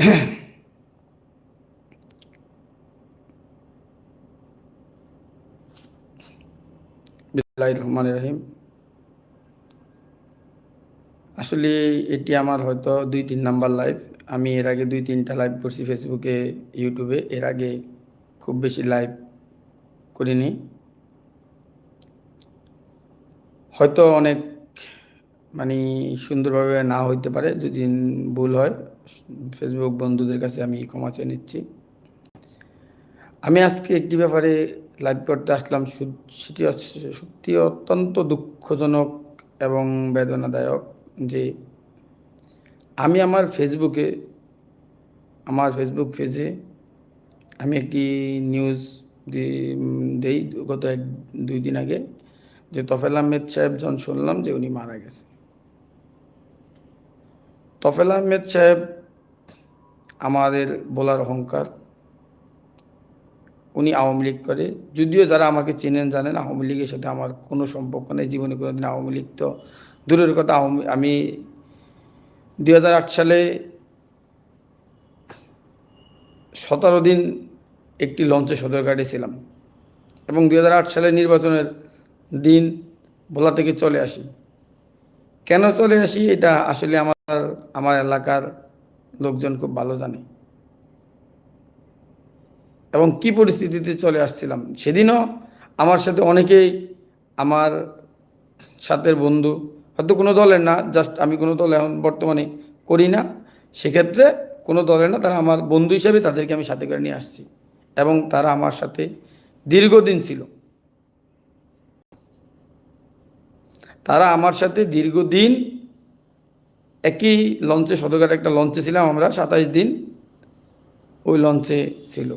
রহিম আসলে এটি আমার হয়তো দুই তিন নাম্বার লাইভ আমি এর আগে দুই তিনটা লাইভ করছি ফেসবুকে ইউটিউবে এর আগে খুব বেশি লাইভ করিনি। হয়তো অনেক মানে সুন্দরভাবে না হইতে পারে, যদি ভুল হয় ফেসবুক বন্ধুদের কাছে আমি ক্ষমা চেয়ে নিচ্ছি। আমি আজকে একটি ব্যাপারে লাইভ করতে আসলাম সেটি সত্যি অত্যন্ত দুঃখজনক এবং বেদনাদায়ক যে আমি আমার ফেসবুকে আমার ফেসবুক পেজে আমি একটি নিউজ দেই, গত এক দুই দিন আগে, যে তফেল আহমেদ সাহেব যখন শুনলাম যে উনি মারা গেছে। তফেল আহমেদ সাহেব আমাদের বলার অহংকার। উনি আওয়ামী লীগ করে। যদিও যারা আমাকে চেনেন জানেন, আওয়ামী লীগের সাথে আমার কোনো সম্পর্ক নেই, জীবনে কোনোদিন আওয়ামী লীগ তো দূরের কথা। আওয়ামী, আমি দুই হাজার আট সালে সতেরো দিন একটি লঞ্চে সদরঘাটে ছিলাম এবং দু হাজার আট সালে নির্বাচনের দিন ভোলা থেকে চলে আসি। কেন চলে আসি এটা আসলে আমার আমার এলাকার লোকজন খুব ভালো জানে। এবং কি পরিস্থিতিতে চলে আসছিলাম সেদিনও আমার সাথে অনেকেই আমার সাথের বন্ধু, হয়তো কোনো দলের না জাস্ট আমি কোনো দল এখন বর্তমানে করি না। সেক্ষেত্রে কোনো দলের না, তারা আমার বন্ধু হিসেবে তাদেরকে আমি সাথে করে নিয়ে আসছি। এবং তারা আমার সাথে দীর্ঘদিন ছিল। তারা আমার সাথে দীর্ঘদিন একই লঞ্চে সদরঘাট একটা লঞ্চে ছিলাম আমরা, সাতাইশ দিন ওই লঞ্চে ছিল।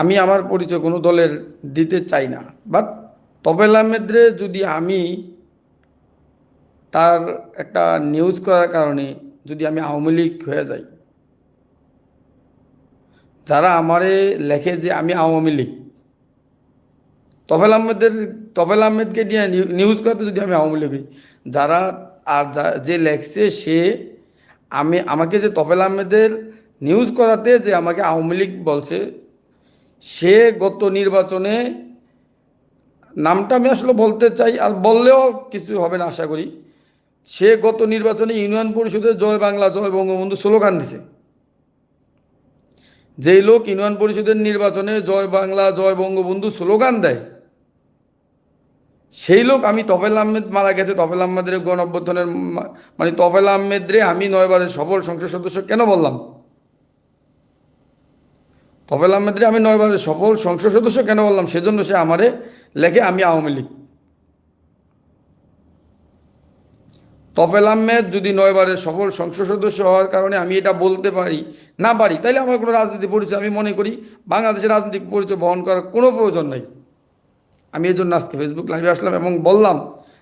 আমি আমার পরিচয় কোনো দলের দিতে চাই না বাট তবেল আহমেদরে যদি আমি তার একটা নিউজ করার কারণে যদি আমি আওয়ামী লীগ হয়ে যাই, যারা আমারে লেখে যে আমি আওয়ামী লীগ তফেল আহমেদের, তফেল আহমেদকে নিয়ে নিউজ করাতে যদি আমি আওয়ামী লীগ যারা আর যা- যে লেখছে সে, আমি, আমাকে যে তফেল আহমেদের নিউজ করাতে যে আমাকে আওয়ামী লীগ বলছে, সে গত নির্বাচনে নামটা আমি আসলে বলতে চাই, আর বললেও কিছু হবে না আশা করি। সে গত নির্বাচনে ইউনিয়ন পরিষদের জয় বাংলা, জয় বঙ্গবন্ধু স্লোগান দিছে। যেই লোক ইউনিয়ন পরিষদের নির্বাচনে জয় বাংলা, জয় বঙ্গবন্ধু স্লোগান দেয় সেই লোক আমি তফেল আহমেদ মারা গেছে, তফেল আহমেদের গণ অভ্যর্থনের মানে তফেল আহমেদরে আমি নয়বারের সফল সংসদ সদস্য কেন বললাম? তফেল আহমেদরে আমি নয়বারের সফল সংসদ সদস্য কেন বললাম? সেজন্য সে আমারে লেখে, আমি আওয়ামী লীগ। তফেল আহমেদ যদি নয়বারের সফল সংসদ সদস্য হওয়ার কারণে আমি এটা বলতে পারি, না পারি, তাইলে আমার কোনো রাজনীতি পরিচয় আমি মনে করি, বাংলাদেশের রাজনৈতিক পরিচয় বহন করার কোনো প্রয়োজন নাই। আমি এই জন্য আজকে ফেসবুক লাইভে আসলাম এবং বললাম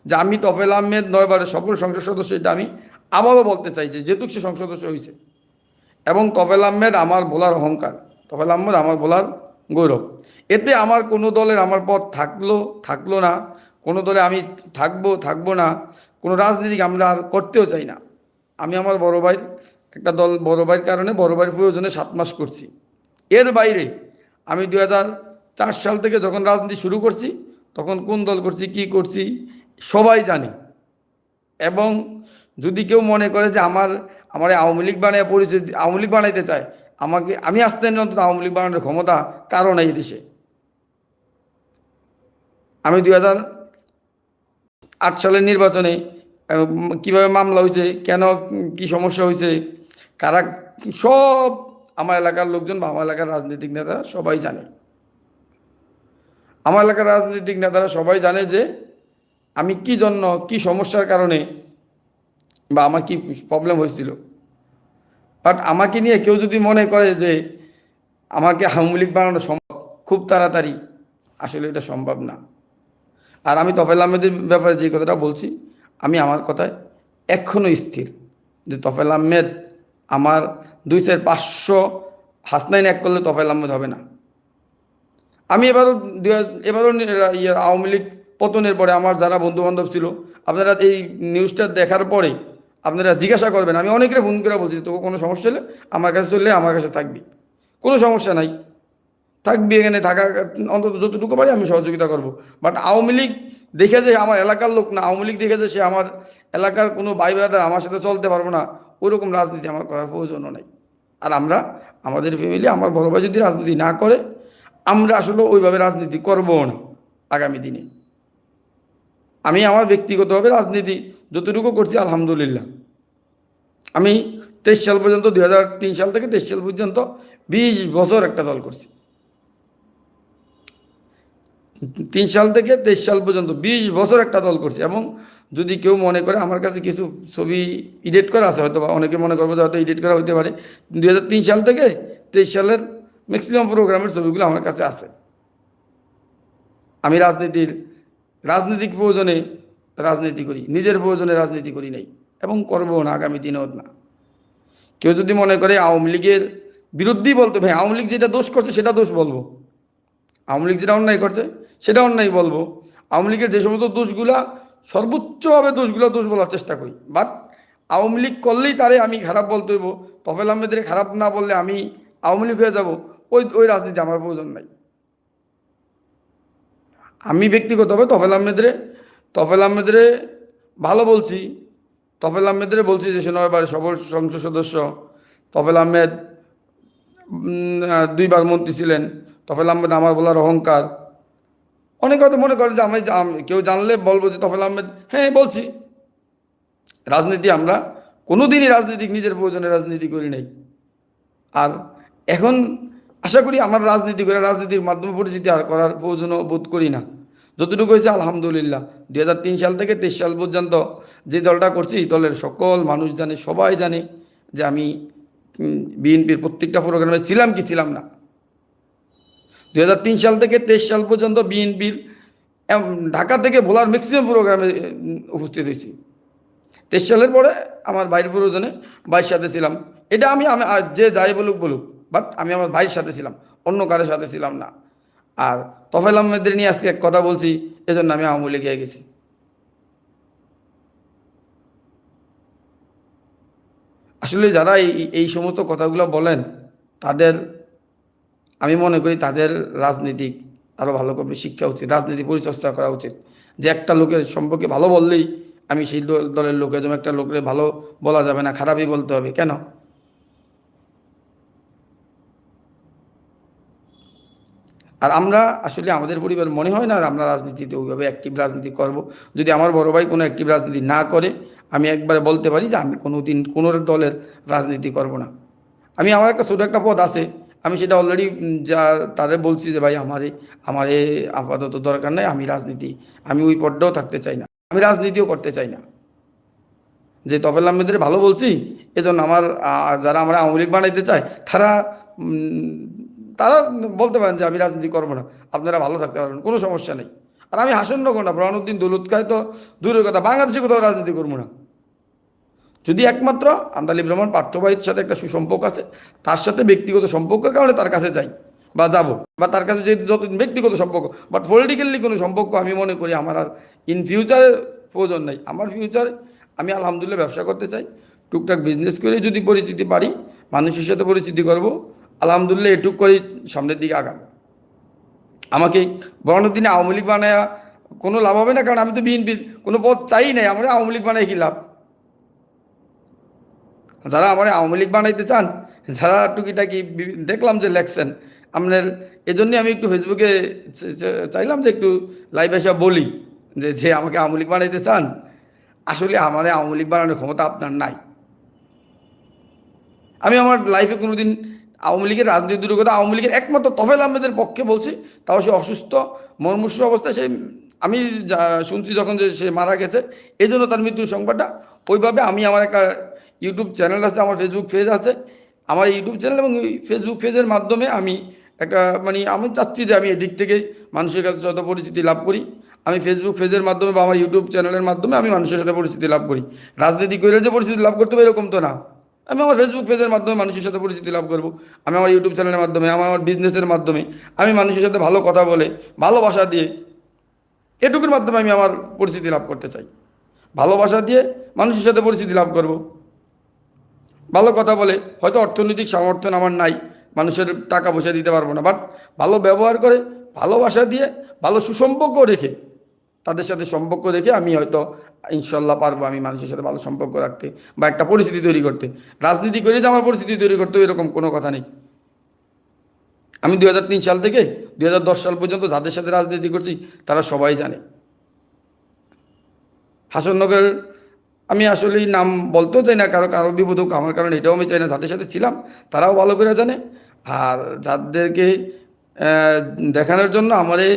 যে আমি তফেল আহমেদ নয়বারের সকল সংসদ সদস্য, এটা আমি আবারও বলতে চাইছি যেহেতু সে সংসদ সদস্য হয়েছে এবং তফেল আহমেদ আমার বলার অহংকার, তফেল আহমেদ আমার বলার গৌরব। এতে আমার কোনো দলের আমার পথ থাকল থাকল না, কোনো দলে আমি থাকব থাকব না, কোনো রাজনীতিক আমরা আর করতেও চাই না। আমি আমার বড় ভাইয়ের, একটা দল বড় ভাইয়ের কারণে বড় ভাইয়ের প্রয়োজনে সাত মাস করছি। এর বাইরে আমি দু হাজার চার সাল থেকে যখন রাজনীতি শুরু করছি, তখন কোন দল করছি, কি করছি, সবাই জানে। এবং যদি কেউ মনে করে যে আমার আমার আওয়ামী লীগ বানিয়ে পরিচয় আওয়ামী লীগ বানাইতে চায়, আমাকে, আমি আসতে অন্তত আওয়ামী লীগ বানানোর ক্ষমতা কারণ এই দেশে। আমি দুই হাজার আট সালের নির্বাচনে কীভাবে মামলা হয়েছে, কেন কি সমস্যা হয়েছে, কারা, সব আমার এলাকার লোকজন বা আমার এলাকার রাজনৈতিক নেতারা সবাই জানে। আমার এলাকার রাজনৈতিক নেতারা সবাই জানে যে আমি কি জন্য, কি সমস্যার কারণে বা আমার কি প্রবলেম হয়েছিল। বাট আমাকে নিয়ে কেউ যদি মনে করে যে আমাকে আওয়ামী লীগ বানানো সম্ভব, খুব তাড়াতাড়ি, আসলে এটা সম্ভব না। আর আমি তফেল আহমেদের ব্যাপারে যে কথাটা বলছি, আমি আমার কথায় এখনও স্থির যে তফেল আহমেদ আমার দুই চার পাঁচশো হাসনাইন এক করলে তফেল আহমেদ হবে না। আমি এবারও এবারও ইয়ে আওয়ামী লীগ পতনের পরে আমার যারা বন্ধু বান্ধব ছিল, আপনারা এই নিউজটা দেখার পরে আপনারা জিজ্ঞাসা করবেন, আমি অনেকের ফোন করে বলছি তো কোনো সমস্যা হলে আমার কাছে চললে আমার কাছে থাকবি। কোনো সমস্যা নাই। থাকবি এখানে, থাকা, অন্তত যতটুকু পারি আমি সহযোগিতা করব। বাট আওয়ামী লীগ দেখে যে আমার এলাকার লোক না, আওয়ামী লীগ দেখে যে সে আমার এলাকার কোনো ভাই ব্রাদার আমার সাথে চলতে পারব না ওইরকম রাজনীতি আমার করার প্রয়োজনও নাই। আর আমরা, আমাদের ফ্যামিলি আমার বড় ভাই যদি রাজনীতি না করে আমরা আসলে ওইভাবে রাজনীতি করব না আগামী দিনে। আমি আমার ব্যক্তিগতভাবে রাজনীতি যতটুকু করছি আলহামদুলিল্লাহ। আমি তেইশ সাল পর্যন্ত দু হাজার তিন সাল থেকে তেইশ সাল পর্যন্ত বিশ বছর একটা দল করছি। তিন সাল থেকে তেইশ সাল পর্যন্ত বিশ বছর একটা দল করছি এবং যদি কেউ মনে করে আমার কাছে কিছু ছবি এডিট করা আছে হয়তো বা অনেকে মনে করব যে হয়তো এডিট করা হতে পারে। দু হাজার তিন সাল থেকে তেইশ সালের ম্যাক্সিমাম প্রোগ্রামের ছবিগুলো আমার কাছে আছে। আমি রাজনীতির, রাজনৈতিক প্রয়োজনে রাজনীতি করি, নিজের প্রয়োজনে রাজনীতি করি নাই এবং করব না আগামী দিনেও না। কেউ যদি মনে করে আওয়ামী লীগের বিরুদ্ধেই বলতে, ভাই, আওয়ামী লীগ যেটা দোষ করছে সেটা দোষ বলব। আওয়ামী লীগ যেটা অন্যায় করছে সেটা অন্যায় বলব। আওয়ামী লীগের যে সমস্ত দোষগুলা, সর্বোচ্চভাবে দোষগুলো দোষ বলার চেষ্টা করি। বাট আওয়ামী লীগ করলেই তারে আমি খারাপ বলতে হইব। তফেল আহমেদের খারাপ না বললে আমি আওয়ামী লীগ হয়ে যাব। ওই ওই রাজনীতি আমার প্রয়োজন নাই। আমি ব্যক্তিগতভাবে তফেল আহমেদরে তফেল আহমেদরে ভালো বলছি, তফেল আহমেদরে বলছি যে সে নয়বার সফল সংসদ সদস্য, তফেল আহমেদ দুইবার মন্ত্রী ছিলেন, তফেল আহমেদ আমার বলার অহংকার। অনেকে হয়তো মনে করে যে আমি কেউ জানলে বলব যে তফেল আহমেদ হ্যাঁ বলছি। রাজনীতি আমরা কোনোদিনই রাজনীতিক নিজের প্রয়োজনে রাজনীতি করি নাই। আর এখন আশা করি আমার রাজনীতি করে রাজনীতির মাধ্যমে পরিচিতি আর করার প্রয়োজনও বোধ করি না। যতটুকু হয়েছে আলহামদুলিল্লাহ। দুই হাজার তিন সাল থেকে তেইশ সাল পর্যন্ত যে দলটা করছি দলের সকল মানুষ জানে, সবাই জানে যে আমি বিএনপির প্রত্যেকটা প্রোগ্রামে ছিলাম কি ছিলাম না। দুই হাজার তিন সাল থেকে তেইশ সাল পর্যন্ত বিএনপির ঢাকা থেকে ভোলার ম্যাক্সিমাম প্রোগ্রামে উপস্থিত হয়েছি। তেইশ সালের পরে আমার বাইরের প্রয়োজনে বাইশ সাথে ছিলাম। এটা আমি আমি যে যাই বলুক বলুক। বাট আমি আমার ভাইয়ের সাথে ছিলাম, অন্য কারোর সাথে ছিলাম না। আর তফেল আহমেদের নিয়ে আজকে এক কথা বলছি, এজন্য আমি আওয়ামী লীগে গেছি। আসলে যারা এই এই সমস্ত কথাগুলো বলেন, তাদের, আমি মনে করি তাদের রাজনীতিক আরও ভালো করে শিক্ষা উচিত, রাজনীতি পরিচর্যা করা উচিত। যে একটা লোকের সম্পর্কে ভালো বললেই আমি সেই দল- দলের লোকের যেমন একটা লোকের ভালো বলা যাবে না, খারাপই বলতে হবে। কেন? আর আমরা আসলে আমাদের পরিবার মনে হয় না আর আমরা রাজনীতিতে ওইভাবে অ্যাক্টিভ রাজনীতি করব। যদি আমার বড় ভাই কোনো অ্যাক্টিভ রাজনীতি না করে, আমি একবারে বলতে পারি যে আমি কোনো দিন কোনো দলের রাজনীতি করব না। আমি আমার একটা ছোটো একটা পদ আছে, আমি সেটা অলরেডি যা তাদের বলছি যে ভাই আমারে আমারে আপাতত দরকার নাই, আমি রাজনীতি, আমি ওই পদটাও থাকতে চাই না, আমি রাজনীতিও করতে চাই না। যে তফেল আহমেদের ভালো বলছি, এজন্য আমার যারা আমরা আওয়ামী লীগ বানাইতে চায়, তারা তারা বলতে পারেন যে আমি রাজনীতি করব না, আপনারা ভালো থাকতে পারবেন, কোনো সমস্যা নেই। আর আমি হাসন্ন না ব্রহানুদ্দিন দৌলত খায় তো দূরের কথা, বাংলাদেশে কোথাও রাজনীতি করব না। যদি একমাত্র আন্দালি ব্রাহ্মণ পার্থবাহীর সাথে একটা সুসম্পর্ক আছে, তার সাথে ব্যক্তিগত সম্পর্কের কারণে তার কাছে যাই বা যাব, বা তার কাছে যেহেতু যত ব্যক্তিগত সম্পর্ক বাট পলিটিক্যালি কোনো সম্পর্ক আমি মনে করি আমার আর ইন ফিউচারে প্রয়োজন নেই। আমার ফিউচারে আমি আলহামদুলিল্লাহ ব্যবসা করতে চাই, টুকটাক বিজনেস করে যদি পরিচিতি পারি, মানুষের সাথে পরিচিতি করব আলহামদুলিল্লাহ এটুক করেই সামনের দিকে আগাবো। আমাকে বরানোর দিনে আওয়ামী লীগ বানায় কোনো লাভ হবে না, কারণ আমি তো বিএনপির কোনো পদ চাই নাই, আমরা আওয়ামী লীগ বানাই কি লাভ? যারা আমার আওয়ামী লীগ বানাইতে চান, যারা টুকিটাকি দেখলাম যে লেখছেন, আপনার এজন্যই আমি একটু ফেসবুকে চাইলাম যে একটু লাইভ এসে বলি যে যে আমাকে আওয়ামী লীগ বানাইতে চান, আসলে আমাদের আওয়ামী লীগ বানানোর ক্ষমতা আপনার নাই। আমি আমার লাইফে কোনোদিন আওয়ামী লীগের রাজনীতি দূরের কথা আওয়ামী লীগের একমাত্র তফেল আহমেদের পক্ষে বলছি, তাও সে অসুস্থ মর্মুষ্য অবস্থায় সে, আমি শুনছি যখন যে সে মারা গেছে, এই জন্য তার মৃত্যুর সংবাদটা, ওইভাবে আমি আমার একটা ইউটিউব চ্যানেল আছে, আমার ফেসবুক পেজ আছে, আমার ইউটিউব চ্যানেল এবং ফেসবুক পেজের মাধ্যমে আমি একটা মানে আমি চাচ্ছি যে আমি এদিক থেকে মানুষের কাছে যত পরিচিতি লাভ করি, আমি ফেসবুক পেজের মাধ্যমে বা আমার ইউটিউব চ্যানেলের মাধ্যমে আমি মানুষের সাথে পরিচিতি লাভ করি। রাজনীতি করে যে পরিচিতি লাভ করতে হবে এরকম তো না। আমি আমার ফেসবুক পেজের মাধ্যমে মানুষের সাথে পরিচিতি লাভ করব। আমি আমার ইউটিউব চ্যানেলের মাধ্যমে আমার আমার বিজনেসের মাধ্যমে, আমি মানুষের সাথে ভালো কথা বলে, ভালোবাসা দিয়ে এটুকুর মাধ্যমে আমি আমার পরিচিতি লাভ করতে চাই। ভালোবাসা দিয়ে মানুষের সাথে পরিচিতি লাভ করব। ভালো কথা বলে, হয়তো অর্থনৈতিক সামর্থ্য আমার নাই, মানুষের টাকা পয়সা দিতে পারব না বাট ভালো ব্যবহার করে, ভালোবাসা দিয়ে, ভালো সুসম্পর্ক রেখে, তাদের সাথে সম্পর্ক রেখে আমি হয়তো ইনশাল্লাহ পারব আমি মানুষের সাথে ভালো সম্পর্ক রাখতে বা একটা পরিস্থিতি তৈরি করতে। রাজনীতি করে যে আমার পরিস্থিতি তৈরি করতে এরকম কোনো কথা নেই। আমি দুই হাজার তিন সাল থেকে দুই হাজার দশ সাল পর্যন্ত যাদের সাথে রাজনীতি করছি, তারা সবাই জানে। হাসননগর আমি আসলে নাম বলতেও চাই না, কারও কারও বিপদ হোক, আমার কারণ এটাও আমি চাই না, যাদের সাথে ছিলাম, তারাও ভালো করে জানে। আর যাদেরকে দেখানোর জন্য আমারে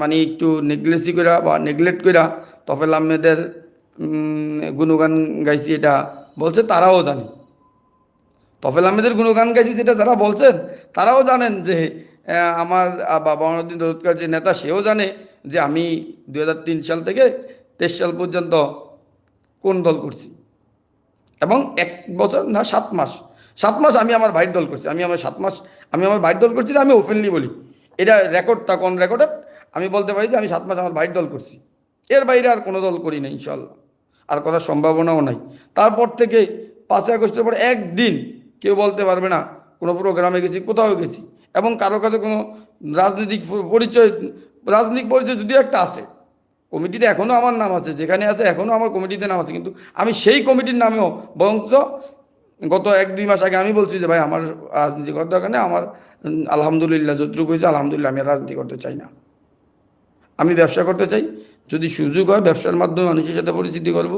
মানে একটু নেগলেসি করা বা নেগলেক্ট করা তফেল আহমেদের গুণগান গাইছি এটা বলছে তারাও জানে। তফেল আহমেদের গুণগান গাইছি যেটা যারা বলছেন, তারাও জানেন যে আমার বাবা মনুদ্দিন দৌলতকার যে নেতা, সেও জানে যে আমি দু হাজার তিন সাল থেকে তেইশ সাল পর্যন্ত কোন দল করছি। এবং এক বছর না, সাত মাস সাত মাস আমি আমার ভাইয়ের দল করছি। আমি আমার সাত মাস, আমি আমার ভাইয়ের দল করছি আমি ওপেনলি বলি। এটা রেকর্ড তা কোন রেকর্ডেড আমি বলতে পারি যে আমি সাত মাস আমার ভাইয়ের দল করছি। এর বাইরে আর কোনো দল করি না ইনশাল্লাহ আর করার সম্ভাবনাও নাই। তারপর থেকে পাঁচই আগস্টের পর একদিন কেউ বলতে পারবে না, কোনো প্রোগ্রামে গেছি, কোথাও গেছি। এবং কারও কাছে কোনো রাজনৈতিক পরিচয় রাজনৈতিক পরিচয় যদিও একটা আছে, কমিটিতে এখনও আমার নাম আছে, যেখানে আছে এখনও আমার কমিটিতে নাম আছে, কিন্তু আমি সেই কমিটির নামেও বরঞ্চ গত এক, দুই মাস আগে আমি বলছি যে, ভাই, আমার রাজনীতি করার দরকার নেই, আমার আলহামদুলিল্লাহ যতটুকু হয়েছে, আলহামদুলিল্লাহ, আমি রাজনীতি করতে চাই না। আমি ব্যবসা করতে চাই, যদি সুযোগ হয় ব্যবসার মাধ্যমে মানুষের সাথে পরিচিতি করব।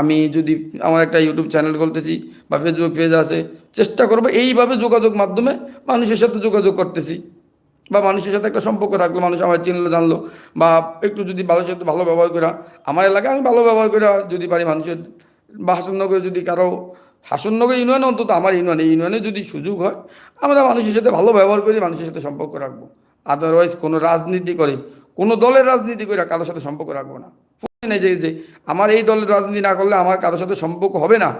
আমি যদি আমার একটা ইউটিউব চ্যানেল খুলতেছি বা ফেসবুক পেজ আছে, চেষ্টা করব এইভাবে যোগাযোগ মাধ্যমে মানুষের সাথে যোগাযোগ করতেছি। বা মানুষের সাথে একটা সম্পর্ক থাকল মানুষ আমার চিনলো, জানলো, বা একটু যদি মানুষের সাথে ভালো ব্যবহার করা, আমার এলাকায় আমি ভালো ব্যবহার করা যদি পারি মানুষের বা হাসনগরে যদি কারও হাসনগর ইউনিয়ন অন্তত আমার ইউনিয়ন এই ইউনিয়নে যদি সুযোগ হয়, আমরা মানুষের সাথে ভালো ব্যবহার করি মানুষের সাথে সম্পর্ক রাখব। আদারওয়াইজ কোনো রাজনীতি করে। কোনো দলের রাজনীতি করে কারোর সাথে সম্পর্ক রাখব না। যে যে আমার এই দলের রাজনীতি না করলে আমার কারোর সাথে সম্পর্ক হবে না।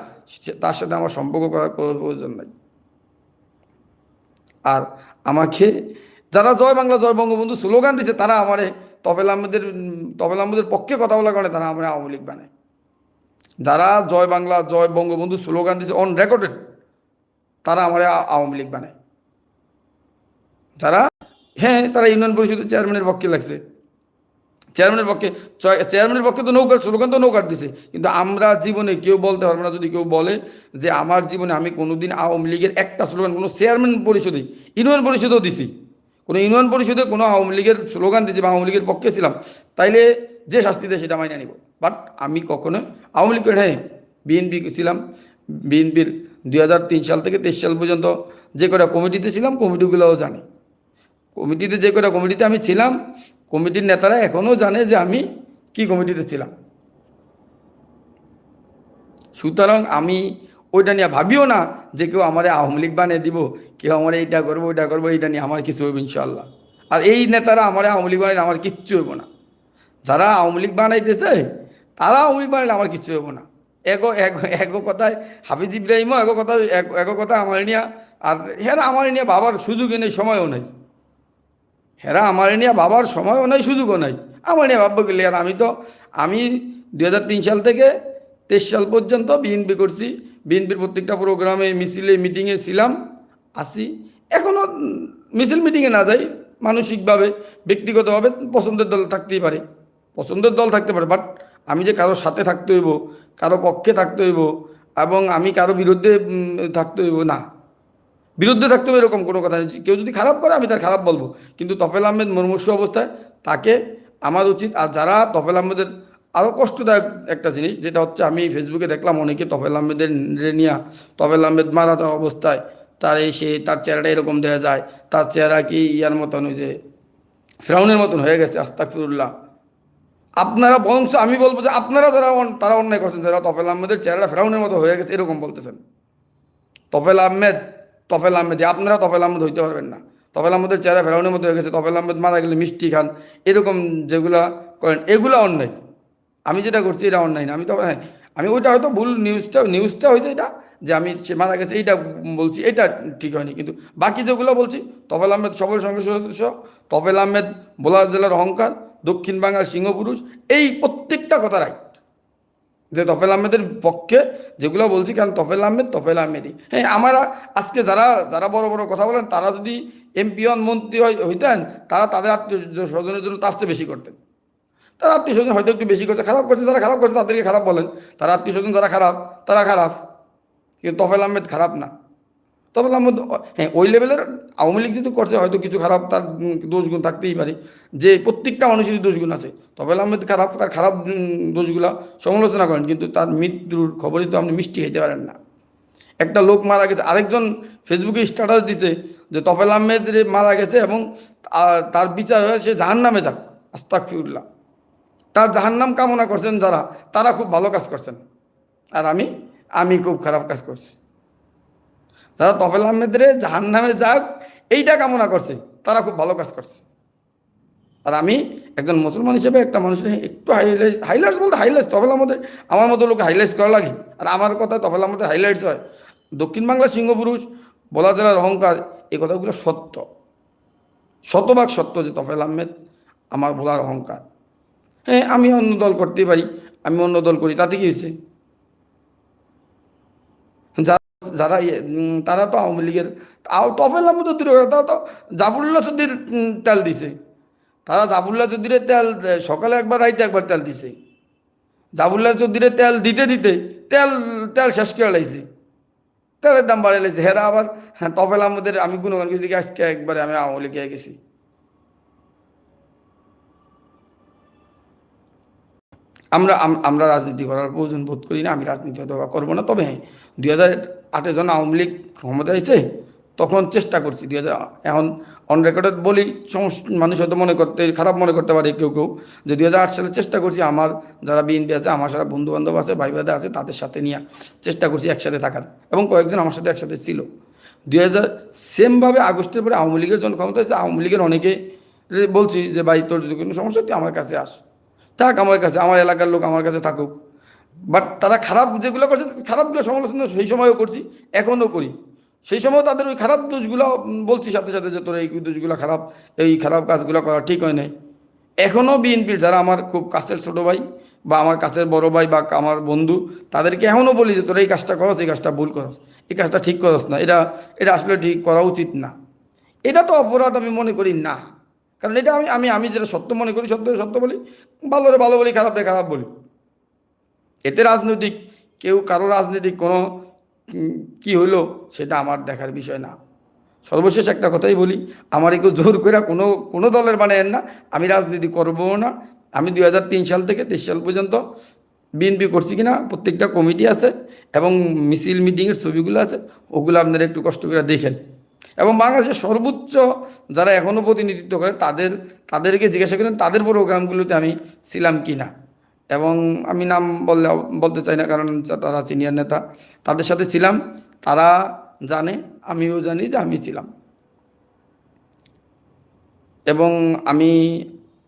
তার সাথে আমার সম্পর্ক করার কোনো প্রয়োজন নাই। আর আমাকে যারা জয় বাংলা, জয় বঙ্গবন্ধু স্লোগান দিছে, তারা আমারে তফেল আহমেদের তফেল আহমেদের পক্ষে কথা বলার কারণে তারা আমার আওয়ামী লীগ বানায়। যারা জয় বাংলা, জয় বঙ্গবন্ধু স্লোগান দিছে অন রেকর্ডেড তারা আমার আওয়ামী লীগ বানায়। যারা হ্যাঁ তারা ইউনিয়ন পরিষদের চেয়ারম্যানের পক্ষে লাগছে। চেয়ারম্যানের পক্ষে চয়- চেয়ারম্যানের পক্ষে তো নৌকার, স্লোগান তো নৌকার দিছে। কিন্তু আমরা জীবনে কেউ বলতে পারব না যদি কেউ বলে যে আমার জীবনে আমি কোনোদিন আওয়ামী লীগের একটা স্লোগান, কোনো চেয়ারম্যান পরিষদে, ইউনিয়ন পরিষদেও দিছি। কোনো ইউনিয়ন পরিষদে কোনো আওয়ামী লীগের স্লোগান দিয়েছি বা আওয়ামী লীগের পক্ষে ছিলাম, তাইলে যে শাস্তি দেয় সেটা মাইনে নিব। বাট আমি কখনো আওয়ামী লীগের হ্যাঁ বিএনপি ছিলাম, বিএনপির দু হাজার তিন সাল থেকে তেইশ সাল পর্যন্ত যে কটা কমিটিতে ছিলাম, কমিটিগুলোও জানি। কমিটিতে যে কটা কমিটিতে আমি ছিলাম, কমিটির নেতারা এখনও জানে যে আমি কি কমিটিতে ছিলাম। সুতরাং আমি ওইটা নিয়ে ভাবিও না যে কেউ আমার আওয়ামী লীগ বানিয়ে দিব, কেউ আমার এইটা করব, ওইটা করব, এইটা নিয়ে আমার কিছু হইব ইনশাল্লাহ আর এই নেতারা আমার আওয়ামী লীগ বানাইলে আমার কিচ্ছু হইব না। যারা আওয়ামী লীগ বানাইতেছে তারা আওয়ামী লীগ বানাইলে আমার কিচ্ছু হইব না। এগো এগো কথায় হাফিজ ইব্রাহিমও এগো কথা এগো কথা আমার নিয়ে, আর হ্যাঁ আমার নিয়ে বাবার সুযোগই নেই, সময়ও নেই। হেরা আমার নিয়ে বাবার সময়ও নাই, সুযোগও নাই। আমার নিয়ে ভাববো গেলে আর আমি তো, আমি দু হাজার তিন সাল থেকে তেইশ সাল পর্যন্ত বিএনপি করছি। বিএনপির প্রত্যেকটা প্রোগ্রামে, মিছিলে, মিটিংয়ে ছিলাম, আসি। এখনও মিছিল, মিটিংয়ে না যাই, মানসিকভাবে, ব্যক্তিগতভাবে পছন্দের দল থাকতেই পারে। পছন্দের দল থাকতে পারে বাট আমি যে কারোর সাথে থাকতে হইব, কারও পক্ষে থাকতে হইব, এবং আমি কারও বিরুদ্ধে থাকতে হইব না। বিরুদ্ধে থাকতে হবে এরকম কোনো কথা নেই। কেউ যদি খারাপ করে, আমি তার খারাপ বলব। কিন্তু তফেল আহমেদ মুমূর্ষ অবস্থায় তাকে আমার উচিত, আর যারা তফেল আহমেদের আরও কষ্টদায়ক একটা জিনিস, যেটা হচ্ছে আমি ফেসবুকে দেখলাম, অনেকে তফেল আহমেদের নিয়া তফেল আহমেদ মারা যাওয়া অবস্থায় তার এই সে, তার চেহারাটা এরকম দেওয়া যায়, তার চেহারা কি ইয়ার মতন ওই যে ফ্রাউনের মতন হয়ে গেছে আস্তাকফিরুল্লাহ আপনারা বরঞ্চ আমি বলব যে আপনারা যারা তারা অন্যায় করছেন, যারা তফেল আহমেদের চেহারাটা ফ্রাউনের মতো হয়ে গেছে, এরকম বলতেছেন। তফেল আহমেদ তফেল আহমেদ, আপনারা তফেল আহমেদ হইতে পারবেন না। তফেল আহমেদের চেহারা ফেরাউনের মতো হয়ে গেছে, তফেল আহমেদ মারা গেলে মিষ্টি খান, এরকম যেগুলা করেন, এগুলো অন্যায়। আমি যেটা করছি এটা অন্যায় না, আমি তো হ্যাঁ আমি ওইটা হয়তো ভুল নিউজটা নিউজটা হয়েছে এটা, যে আমি সে মারা গেছে, এইটা বলছি, এটা ঠিক হয়নি, কিন্তু বাকি যেগুলো বলছি, তফেল আহমেদ সবল সংসদ সদস্য, তফেল আহমেদ বোলা জেলার অহংকার, দক্ষিণ বাংলার সিংহপুরুষ, এই প্রত্যেকটা কথা রাইট। যে তফেল আহমেদের পক্ষে যেগুলো বলছি, কারণ তফেল আহমেদ তফেল আহমেদই। হ্যাঁ আমরা আজকে যারা যারা বড় বড় কথা বলেন, তারা যদি এমপি হন, মন্ত্রী হইতেন, তারা তাদের আত্মীয় স্বজনের জন্য তার বেশি করতেন। তারা আত্মীয় স্বজন হয়তো একটু বেশি করছে, খারাপ করছে, যারা খারাপ করছে তাদেরকে খারাপ বলেন। তারা আত্মীয় স্বজন যারা খারাপ, তারা খারাপ। কিন্তু তফেল আহমেদ খারাপ না। তফেল আহমেদ হ্যাঁ ওই লেভেলের আওয়ামী লীগ যদি করছে, হয়তো কিছু খারাপ তার দোষগুণ থাকতেই পারে। যে প্রত্যেকটা মানুষেরই দোষগুণ আছে। তফেল আহমেদ খারাপ, তার খারাপ দোষগুলা সমালোচনা করেন, কিন্তু তার মৃত্যুর খবরই তো আপনি মিষ্টি খেতে পারেন না। একটা লোক মারা গেছে, আরেকজন ফেসবুকে স্ট্যাটাস দিছে যে তফেল আহমেদ মারা গেছে এবং তার বিচার হয়ে, সে জাহান নামে যাক আস্তাক ফিউল্লাহ তার জাহান্নাম কামনা করছেন যারা, তারা খুব ভালো কাজ করছেন। আর আমি আমি খুব খারাপ কাজ করছি। যারা তফেল আহমেদের জাহান্নামে যাক, এইটা কামনা করছে। তারা খুব ভালো কাজ করছে। আর আমি একজন মুসলমান হিসেবে একটা মানুষের একটু হাইলাইট হাইলাইটস বলতে হাইলাইটস তফেল আমাদের আমার মতো লোক হাইলাইটস করা লাগে। আর আমার কথা তফেল আমাদের হাইলাইটস হয়। দক্ষিণ বাংলা সিংহপুরুষ, বলা জেলার অহংকার এই কথাগুলো সত্য। শতভাগ সত্য যে তফেল আহমেদ আমার বলার অহংকার। হ্যাঁ আমি অন্য দল করতে পারি, আমি অন্য দল করি, তাতে কি হয়েছে? যারা ইয়ে, তারা তো আওয়ামী লীগের তাও তফেল আহমেদ দূরে তারা তো জাফরুল্লাহ চৌধুরীর তেল দিছে। তারা জাফরুল্লাহ চৌধুরীর তেল সকালে একবার রাইতে একবার তেল দিছে। জাফরুল্লাহ চৌধুরীর তেল দিতে দিতে তেল তেল শেষ করে লাইছে। তেলের দাম বাড়িয়ে লাইছে। হেরা আবার হ্যাঁ তফেল আহমেদের আমি গুণগান কিছু দিকে আজকে একবারে আমি আওয়ামী লীগে গেছি। আমরা আমরা রাজনীতি করার প্রয়োজন বোধ করি না আমি রাজনীতি করব না। তবে হ্যাঁ দুই হাজার আটে জন আওয়ামী লীগ ক্ষমতা হয়েছে তখন চেষ্টা করছি দুই হাজার এখন অন রেকর্ডেড বলি মানুষ হয়তো মনে করতে, খারাপ মনে করতে পারে কেউ কেউ, যে দুই হাজার আট সালে চেষ্টা করছি আমার যারা বিএনপি আছে, আমার সারা বন্ধু বান্ধব আছে ভাই ভাইদা আছে, তাদের সাথে নিয়ে চেষ্টা করছি একসাথে থাকার এবং কয়েকজন আমার সাথে একসাথে ছিল। দুই হাজার সেমভাবে আগস্টের পরে আওয়ামী লীগের যখন ক্ষমতা হয়েছে, আওয়ামী লীগের অনেকে বলছি যে, ভাই, তোর যদি কোনো সমস্যা তুই আমার কাছে আস। থাক, আমার কাছে, আমার এলাকার লোক আমার কাছে থাকুক। বাট তারা খারাপ যেগুলো করছে খারাপগুলো সমালোচনা সেই সময়ও করছি, এখনও করি। সেই সময় তাদের ওই খারাপ দোষগুলো বলছি সাথে সাথে যে তোর এই দোষগুলো খারাপ, এই খারাপ কাজগুলো করা ঠিক হয় নাই। এখনও বিএনপির যারা আমার খুব কাছের ছোটো ভাই বা আমার কাছের বড় ভাই বা আমার বন্ধু, তাদেরকে এখনও বলি যে তোরা এই কাজটা করস, এই কাজটা ভুল করস, এই কাজটা ঠিক করস না, এটা এটা আসলে ঠিক করা উচিত না। এটা তো অপরাধ আমি মনে করি না। কারণ এটা আমি আমি আমি যেটা সত্য মনে করি, সত্য সত্য বলি ভালোরে ভালো বলি খারাপরে খারাপ বলি। এতে রাজনৈতিক, কেউ কারও রাজনৈতিক কোনো কি হইল সেটা আমার দেখার বিষয় না। সর্বশেষ একটা কথাই বলি, আমার একটু জোর করে কোনো কোনো দলের বানায় না, আমি রাজনীতি করব না। আমি দু হাজার তিন সাল থেকে তেইশ সাল পর্যন্ত বিএনপি করছি কিনা, প্রত্যেকটা কমিটি আছে এবং মিছিল, মিটিংয়ের ছবিগুলো আছে, ওগুলো আপনারা একটু কষ্ট করে দেখেন। এবং বাংলাদেশের সর্বোচ্চ যারা এখনও প্রতিনিধিত্ব করে, তাদের, তাদেরকে জিজ্ঞাসা করেন, তাদের প্রোগ্রামগুলোতে আমি ছিলাম কি না এবং আমি নাম বললে বলতে চাই না, কারণ তারা সিনিয়র নেতা, তাদের সাথে ছিলাম, তারা জানে, আমিও জানি যে আমি ছিলাম। এবং আমি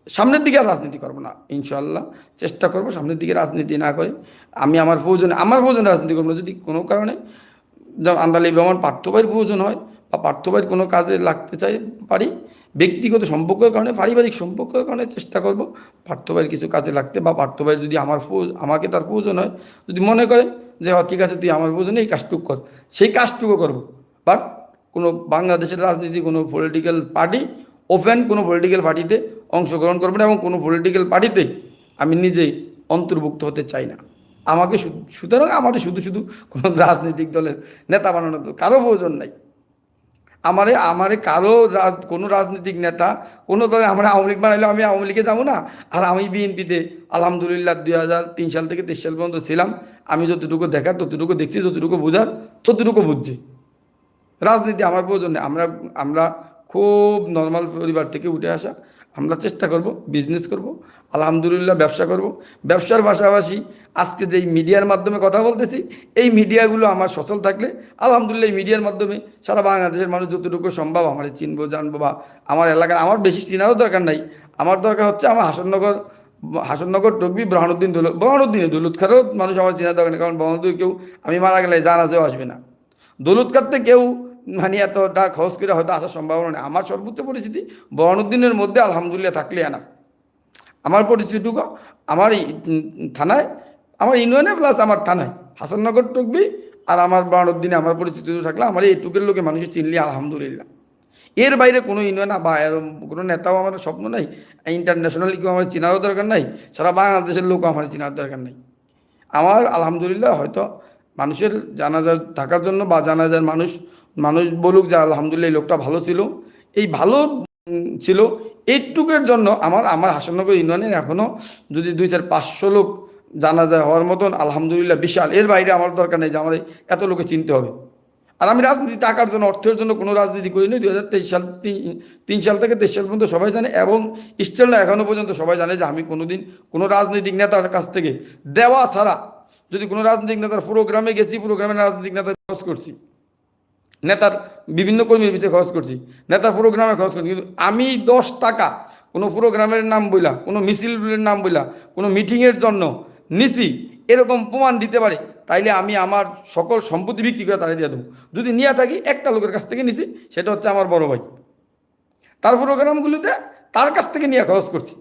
সামনের দিকে রাজনীতি করব না ইনশাল্লাহ চেষ্টা করব সামনের দিকে রাজনীতি না করে। আমি আমার প্রয়োজনে আমার প্রয়োজনে রাজনীতি করব যদি কোনো কারণে যেমন আন্দালি আমার পার্থবাইয়ের প্রয়োজন হয় বা পার্থবাইয়ের কোনো কাজে লাগতে চাই পারি, ব্যক্তিগত সম্পর্কের কারণে, পারিবারিক সম্পর্কের কারণে চেষ্টা করব পার্থবাইয়ের কিছু কাজে লাগতে বা পার্থবাইয়ের যদি আমার আমাকে তার প্রয়োজন হয়, যদি মনে করে যে হ্যাঁ ঠিক আছে, তুই আমার প্রয়োজনে এই কাজটুকু কর। সেই কাজটুকু করব। বাট কোনো বাংলাদেশের রাজনীতি, কোনো পলিটিক্যাল পার্টি ওপেন কোনো পলিটিক্যাল পার্টিতে অংশগ্রহণ করবে না এবং কোনো পলিটিক্যাল পার্টিতে আমি নিজেই অন্তর্ভুক্ত হতে চাই না। আমাকে সুতরাং আমাকে শুধু শুধু কোনো রাজনৈতিক দলের নেতা বানানোর কারও প্রয়োজন নাই। আমারে আমারে কারও রাজ, কোনো রাজনৈতিক নেতা কোনো দলে আমরা আওয়ামী লীগ বানাইলে, আমি আওয়ামী লীগে যাব না। আর আমি বিএনপিতে, আলহামদুলিল্লাহ দুই হাজার তিন সাল থেকে তেইশ সাল পর্যন্ত ছিলাম। আমি যতটুকু দেখার, ততটুকু দেখছি, যতটুকু বোঝার, ততটুকু বুঝছি। রাজনীতি আমার প্রয়োজন নেই। আমরা আমরা খুব নর্মাল পরিবার থেকে উঠে আসা, আমরা চেষ্টা করব বিজনেস করব, আলহামদুলিল্লাহ ব্যবসা করব। ব্যবসার পাশাপাশি আজকে যেই মিডিয়ার মাধ্যমে কথা বলতেছি, এই মিডিয়াগুলো আমার সচল থাকলে, আলহামদুলিল্লাহ এই মিডিয়ার মাধ্যমে সারা বাংলাদেশের মানুষ যতটুকু সম্ভব আমার চিনবো, জানব বা আমার এলাকার, আমার বেশি চিনারও দরকার নাই। আমার দরকার হচ্ছে আমার হাসননগর হাসননগর টকবি ব্রহণুদ্দিন দৌলত ব্রহণুদ্দিনে দৌলত খারও মানুষ আমার চিনা দরকার নেই, কারণ ব্রহণুদ্দিন কেউ, আমি মারা গেলে জানা জানাজেও আসবে না। দৌলত কাটতে কেউ মানে এতটা খরচ করে হয়তো আসার সম্ভাবনা নেই। আমার সর্বোচ্চ পরিস্থিতি বরণুদ্দিনের মধ্যে আলহামদুলিল্লাহ থাকলে আনা। আমার পরিস্থিতিটুকু আমার থানায় আমার ইউনিয়নে প্লাস আমার থানায়। হাসাননগর টুকবি আর আমার বারোদ্দিনে আমার পরিচিত থাকলে আমার এইটুকের লোকে মানুষের চিনলি, আলহামদুলিল্লাহ। এর বাইরে কোনো ইউনিয়ন বা কোনো নেতাও আমার স্বপ্ন নাই ইন্টারন্যাশনালি কেউ আমার চেনারও দরকার নাই, সারা বাংলাদেশের লোকও আমার চেনার দরকার নাই। আমার আলহামদুলিল্লাহ হয়তো মানুষের জানাজার থাকার জন্য বা জানাজার মানুষ মানুষ বলুক যে আলহামদুলিল্লাহ এই লোকটা ভালো ছিল। এই ভালো ছিল, এইটুকের জন্য আমার আমার হাসনগর ইউনিয়নের এখনও যদি দুই চার পাঁচশো লোক জানা যায় হওয়ার মতন আলহামদুলিল্লাহ বিশাল। এর বাইরে আমার দরকার নেই যে আমার এত লোকে চিনতে হবে। আর আমি রাজনীতি টাকার জন্য, অর্থের জন্য কোনো রাজনীতি করিনি। দুই হাজার তেইশ সাল, তিন- তিন সাল থেকে তেইশ সাল পর্যন্ত সবাই জানে এবং স্টিল এখনও পর্যন্ত সবাই জানে যে আমি কোনোদিন কোনো রাজনৈতিক নেতার কাছ থেকে দেওয়া ছাড়া যদি কোনো রাজনৈতিক নেতার প্রোগ্রামে গেছি প্রোগ্রামে রাজনৈতিক নেতার খরচ করছি। নেতার বিভিন্ন কর্মীর পিছিয়ে খরচ করছি, নেতার প্রোগ্রামে খরচ করছি। কিন্তু আমি দশ টাকা কোনো প্রোগ্রামের নাম বইলা, কোনো মিছিলের নাম বইলা, কোনো মিটিংয়ের জন্য নিছি, এরকম প্রমাণ দিতে পারি, তাইলে আমি আমার সকল সম্পত্তি বিক্রি করে তাড়িয়ে দিয়ে দেবো। যদি নিয়ে থাকি, একটা লোকের কাছ থেকে নিছি, সেটা হচ্ছে আমার বড় ভাই। তার প্রোগ্রামগুলিতে তার কাছ থেকে নিয়ে খরচ করছি।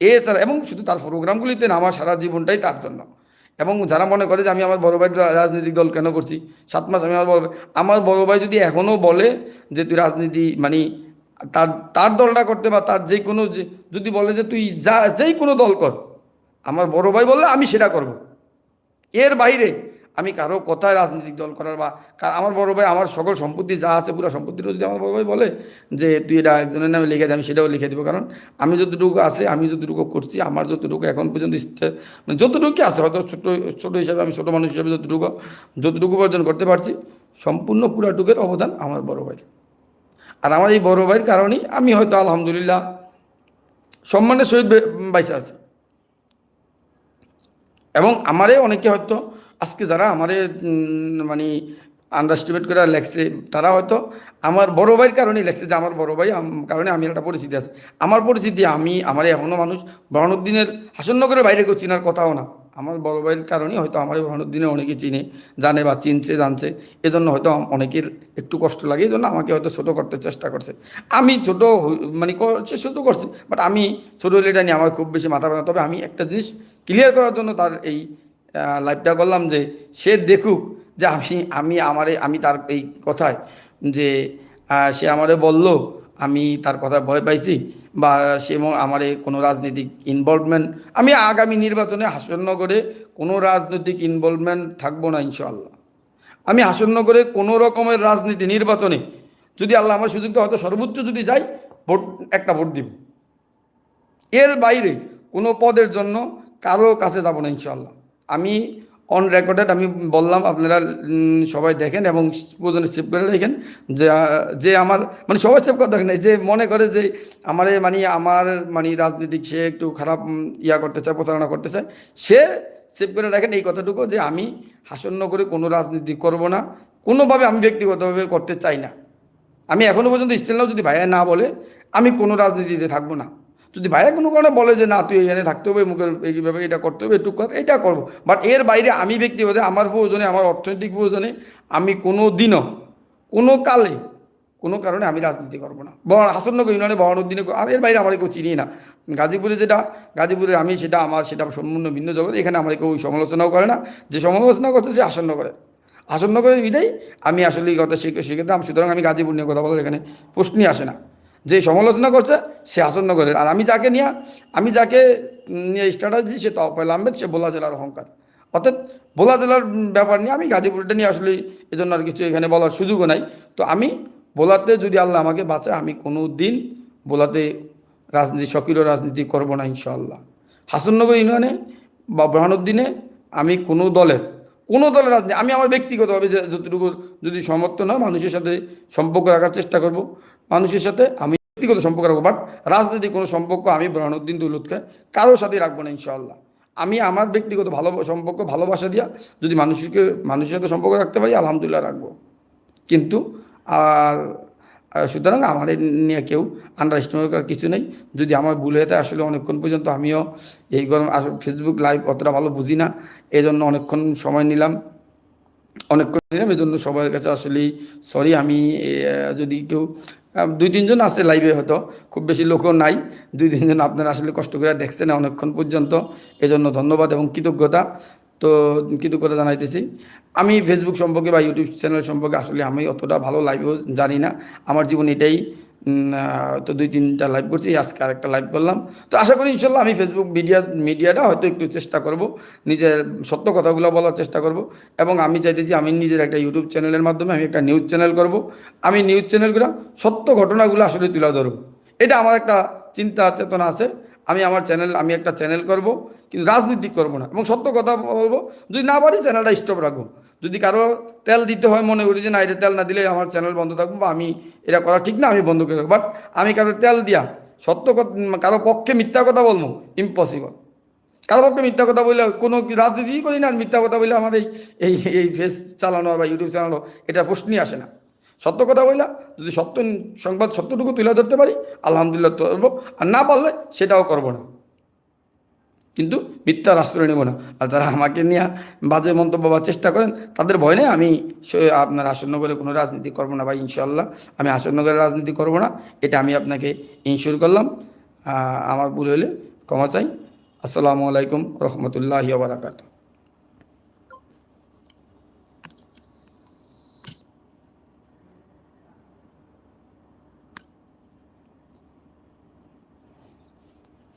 এছাড়া, এবং শুধু তার প্রোগ্রামগুলিতে না, আমার সারা জীবনটাই তার জন্য। এবং যারা মনে করে যে আমি আমার বড় ভাই রাজনৈতিক দল কেন করছি, সাত মাস আমি আমার বড় আমার বড় ভাই যদি এখনও বলে যে তুই রাজনীতি মানে তার তার দলটা করতে বা তার যে কোনো যদি বলে যে তুই যা যেই কোনো দল কর আমার বড় ভাই বললে আমি সেটা করব। এর বাইরে আমি কারও কথায় রাজনৈতিক দল করার বা কা- আমার বড় ভাই, আমার সকল সম্পত্তি যা আছে, পুরো সম্পত্তিটা যদি আমার বড় ভাই বলে যে তুই এটা একজনের নামে লিখে দে, আমি সেটাও লিখে দেবো। কারণ আমি যতটুকু আছে, আমি যতটুকু করছি, আমার যতটুকু এখন পর্যন্ত মানে যতটুকু আছে, হয়তো ছোটো ছোটো হিসাবে আমি ছোটো মানুষ হিসাবে যতটুকু যতটুকু উপার্জন করতে পারছি, সম্পূর্ণ পুরাটুকের অবদান আমার বড় ভাই আর আমার এই বড় ভাইয়ের কারণেই আমি হয়তো আলহামদুলিল্লাহ সম্মানের সহিত বাইসে আছি। এবং আমারে অনেকে হয়তো, আজকে যারা আমারে মানে আন্ডারস্টিমেট করে লেখছে, তারা হয়তো আমার বড় ভাইয়ের কারণেই লেখছে যে আমার বড় ভাই কারণে আমি একটা পরিস্থিতি আছে। আমার পরিস্থিতি আমি, আমার এখনও মানুষ বরণুদ্দিনের হাসনগরের বাইরে কেউ চিনার কথাও না। আমার বড় ভাইয়ের কারণেই হয়তো আমার বরণুদ্দিনে অনেকে চিনে, জানে বা চিনছে, জানছে। এজন্য হয়তো অনেকের একটু কষ্ট লাগে এই জন্য আমাকে হয়তো ছোটো করতে চেষ্টা করছে। আমি ছোটো মানে ছোটো করছি বাট আমি ছোটো হলে এটা নিয়ে আমার খুব বেশি মাথা ব্যথা। তবে আমি একটা জিনিস ক্লিয়ার করার জন্য তার এই লাইভটা করলাম যে সে দেখুক যে আমি আমি আমারে, আমি তার এই কথায় যে সে আমারে বলল, আমি তার কথায় ভয় পাইছি বা সে আমারে কোনো রাজনৈতিক ইনভলভমেন্ট আমি আগামী নির্বাচনে হাসনগরে কোনো রাজনৈতিক ইনভলভমেন্ট থাকব না ইনশাল্লাহ আমি হাসনগরে কোনো রকমের রাজনীতি নির্বাচনে যদি আল্লাহ আমার সুযোগটা হয়তো সর্বোচ্চ যদি যাই, ভোট, একটা ভোট দিব। এর বাইরে কোনো পদের জন্য কারও কাছে যাব না ইনশাল্লাহ আমি অন রেকর্ডেড আমি বললাম, আপনারা সবাই দেখেন এবং প্রয়োজনে সেভ করে দেখেন যে যে আমার মানে সবাই সেভ করে দেখেন যে মনে করে যে আমার মানে আমার মানে রাজনীতিক সে একটু খারাপ ইয়া করতে চায় প্রচারণা করতে চায় সে সেভ করে রাখেন এই কথাটুকু যে আমি হাসন্ন করে কোনো রাজনীতি করব না। কোনোভাবে আমি ব্যক্তিগতভাবে করতে চাই না। আমি এখনও পর্যন্ত স্টিল নাও যদি ভাইয়া না বলে, আমি কোনো রাজনীতিতে থাকব না। যদি ভাইয়া কোনো কারণে বলে যে, না, তুই এখানে থাকতে হবে, মুখের এইভাবে এটা করতে হবে একটু কর এটা করব। বাট এর বাইরে আমি ব্যক্তিগত আমার প্রয়োজনে, আমার অর্থনৈতিক প্রয়োজনে, আমি কোনো দিনও, কোনো কালে, কোনো কারণে আমি রাজনীতি করব না। বড় হাসনগর ইউনিয়নে বহরুদ্দিনে আর এর বাইরে আমার কেউ চিনি না। গাজীপুরে যেটা, গাজীপুরে আমি সেটা, আমার সেটা সম্পূর্ণ ভিন্ন জগৎ। এখানে আমার কেউ সমালোচনাও করে না। যে সমালোচনা করছে, সে আসন্ন করে আসন্ন করে এটাই আমি আসলে কথা শিখে শিখেতাম সুতরাং আমি গাজীপুর নিয়ে কথা বলার এখানে প্রশ্নই আসে না। যে সমালোচনা করছে, সে আসন্ন করে। আর আমি যাকে নিয়ে, আমি যাকে নিয়ে স্ট্যাটাস দিই সে তপেল আহমেদ সে বোলা জেলার অহংকার। অর্থাৎ ভোলা জেলার ব্যাপার নিয়ে আমি গাজীপুরটা নিয়ে আসলে এই জন্য আর কিছু এখানে বলার সুযোগও নাই। তো আমি বোলাতে যদি আল্লাহ আমাকে বাঁচায়, আমি কোনো দিন বোলাতে রাজনীতি, সক্রিয় রাজনীতি করব না ইনশাআল্লাহ। হাসননগর ইউনিয়নে বা ব্রহ্মানুদ্দিনে আমি কোনো দলের কোনো দলের রাজনীতি, আমি আমার ব্যক্তিগতভাবে যতটুকু যদি সমর্থন হয়, মানুষের সাথে সম্পর্ক রাখার চেষ্টা করব। মানুষের সাথে আমি ব্যক্তিগত সম্পর্ক রাখব বাট রাজনৈতিক কোনো সম্পর্ক আমি ব্রহ্মানুদ্দিন দৌলতকে কারোর সাথে রাখব না, ইনশাআল্লাহ। আমি আমার ব্যক্তিগত ভালো সম্পর্ক, ভালোবাসা দিয়া যদি মানুষকে, মানুষের সাথে সম্পর্ক রাখতে পারি, আলহামদুলিল্লাহ রাখব। কিন্তু, আর সুতরাং আমার নিয়ে কেউ আন্ডার এস্টিমেট করার কিছু নেই। যদি আমার ভুল হয়ে থাকে আসলে অনেকক্ষণ পর্যন্ত আমিও এই গরম ফেসবুক লাইভ অতটা ভালো বুঝি না। এই জন্য অনেকক্ষণ সময় নিলাম। অনেকক্ষণ নিলাম এই জন্য সবার কাছে আসলে সরি আমি যদি কেউ দুই তিনজন আছে লাইভে হয়তো, খুব বেশি লোকও নাই। দুই তিনজন আপনারা আসলে কষ্ট করে দেখছেন অনেকক্ষণ পর্যন্ত। এজন্য ধন্যবাদ এবং কৃতজ্ঞতা। তো কৃতজ্ঞতা জানাইতেছি। আমি ফেসবুক সম্পর্কে বা ইউটিউব চ্যানেল সম্পর্কে আসলে আমি অতটা ভালো লাইভেও জানি না। আমার জীবন এটাই তো দুই তিনটা লাইভ করছি আজকে আরেকটা লাইভ করলাম। তো আশা করি ইনশাল্লাহ আমি ফেসবুক মিডিয়া মিডিয়াটা হয়তো একটু চেষ্টা করব, নিজের সত্য কথাগুলো বলার চেষ্টা করব, এবং আমি চাইতেছি আমি নিজের একটা ইউটিউব চ্যানেলের মাধ্যমে আমি একটা নিউজ চ্যানেল করব। আমি নিউজ চ্যানেলগুলো সত্য ঘটনাগুলো আসলে তুলে ধরব। এটা আমার একটা চিন্তা, চেতনা আছে। আমি আমার চ্যানেল আমি একটা চ্যানেল করব, কিন্তু রাজনীতি করব না। এবং সত্য কথা বলব, যদি না পারি চ্যানেলটা স্টপ রাখব। যদি কারও তেল দিতে হয় মনে করি যে, না, এটা তেল না দিলে আমার চ্যানেল বন্ধ থাকব বা আমি এটা করা ঠিক না, আমি বন্ধ করে রাখব। বাট আমি কারও তেল দিয়া, সত্য কারও পক্ষে মিথ্যা কথা বলব ইম্পসিবল কারও পক্ষে মিথ্যা কথা বললে কোনো রাজনীতি করি না মিথ্যা কথা বললে আমাদের এই এই ফেস চালানো বা ইউটিউব চালানো, এটা প্রশ্নই আসে না। সত্য কথা বললা যদি সত্য সংবাদ সত্যটুকু তুলে ধরতে পারি, আলহামদুলিল্লাহ ধরবো আর না পারলে সেটাও করব না। কিন্তু মিথ্যার আশ্রয় নেব না। আর যারা আমাকে নিয়ে বাজে মন্তব্য বা চেষ্টা করেন, তাদের ভয় নেই আমি আপনার আসন্নগরে কোনো রাজনীতি করব না ভাই ইনশাল্লাহ আমি আসন্নগরে রাজনীতি করব না, এটা আমি আপনাকে ইনশিওর করলাম। আমার ভুল হলে ক্ষমা চাই। আসসালামু আলাইকুম রহমতুল্লাহ বারাকাতু